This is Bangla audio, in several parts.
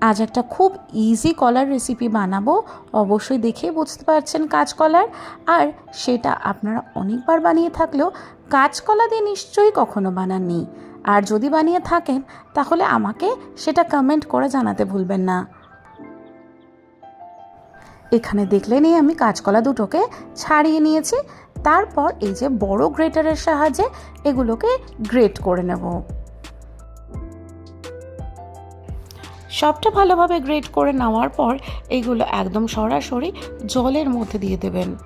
আজ একটা খুব ইজি কলার রেসিপি বানাবো। অবশ্যই দেখেই বুঝতে পারছেন কাঁচকলার আর সেটা আপনারা অনেকবার বানিয়ে থাকলেও কাঁচকলা দিয়ে নিশ্চয়ই কখনো বানাননি। আর যদি বানিয়ে থাকেন, তাহলে আমাকে সেটা কমেন্ট করে জানাতে ভুলবেন না। এখানে দেখলেনই আমি কাঁচকলা দুটোকে ছাড়িয়ে নিয়েছি। তারপর এই যে বড় গ্রেটারের সাহায্যে এগুলোকে গ্রেট করে নেব। সবটা ভালোভাবে গ্রেট করে নেওয়ার পর এইগুলো একদম সরাসরি জলের মধ্যে দিয়ে দেবেন।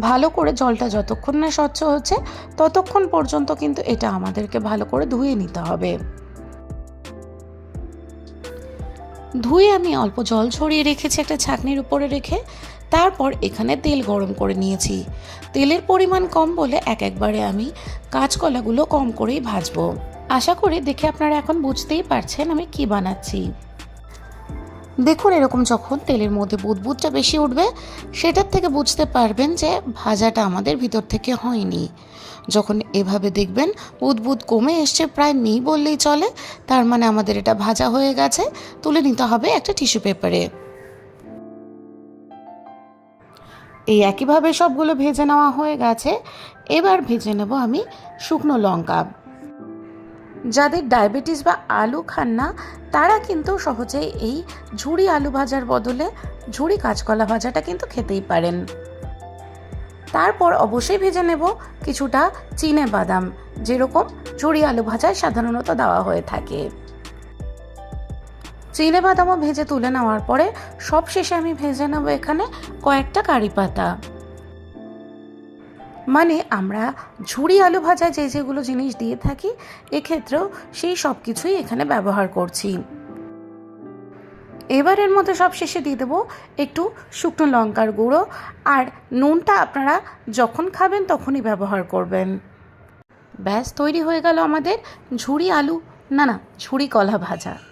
ভালো করে জলটা যতক্ষণ না স্বচ্ছ হচ্ছে, ততক্ষণ পর্যন্ত কিন্তু এটা আমাদেরকে ভালো করে ধুয়ে নিতে হবে। ধুয়ে আমি অল্প জল ছড়িয়ে রেখেছি একটা ছাঁকনির উপরে রেখে, তারপর এখানে তেল গরম করে নিয়েছি। তেলের পরিমাণ কম বলে এক একবারে আমি কাঁচকলাগুলো কম করেই ভাজবো। আশা করি দেখে আপনারা এখন বুঝতেই পারছেন আমি কি বানাচ্ছি। দেখুন এরকম যখন তেলের মধ্যে বুদবুদটা বেশি উঠবে, সেটার থেকে বুঝতে পারবেন যে ভাজাটা আমাদের ভিতর থেকে হয়নি। যখন এভাবে দেখবেন বুদবুদ কমে এসছে, প্রায় নেই বললেই চলে, তার মানে আমাদের এটা ভাজা হয়ে গেছে, তুলে নিতে হবে একটা টিস্যু পেপারে। এই একইভাবে সবগুলো ভেজে নেওয়া হয়ে গেছে। এবার ভেজে নেব আমি শুকনো লঙ্কা। যাদের ডায়াবেটিস বা আলু খান না, তারা কিন্তু সহজেই এই ঝুড়ি আলু ভাজার বদলে ঝুড়ি কাঁচকলা ভাজাটা কিন্তু খেতেই পারেন। তারপর অবশ্যই ভেজে নেব কিছুটা চিনে বাদাম, যেরকম ঝুড়ি আলু ভাজায় সাধারণত দেওয়া হয়ে থাকে। চিনে বাদামও ভেজে তুলে নেওয়ার পরে সবশেষে আমি ভেজে নেব এখানে কয়েকটা কারি পাতা। মানে আমরা ঝুড়ি আলু ভাজা যে যেগুলো জিনিস দিয়ে থাকি, এক্ষেত্রেও সেই সব কিছুই এখানে ব্যবহার করছি। এবারের মধ্যে সব শেষে দিয়ে দেবো একটু শুকনো লঙ্কার গুঁড়ো, আর নুনটা আপনারা যখন খাবেন তখনই ব্যবহার করবেন। ব্যাস, তৈরি হয়ে গেল আমাদের ঝুড়ি আলু, না না, ঝুড়ি কলা ভাজা।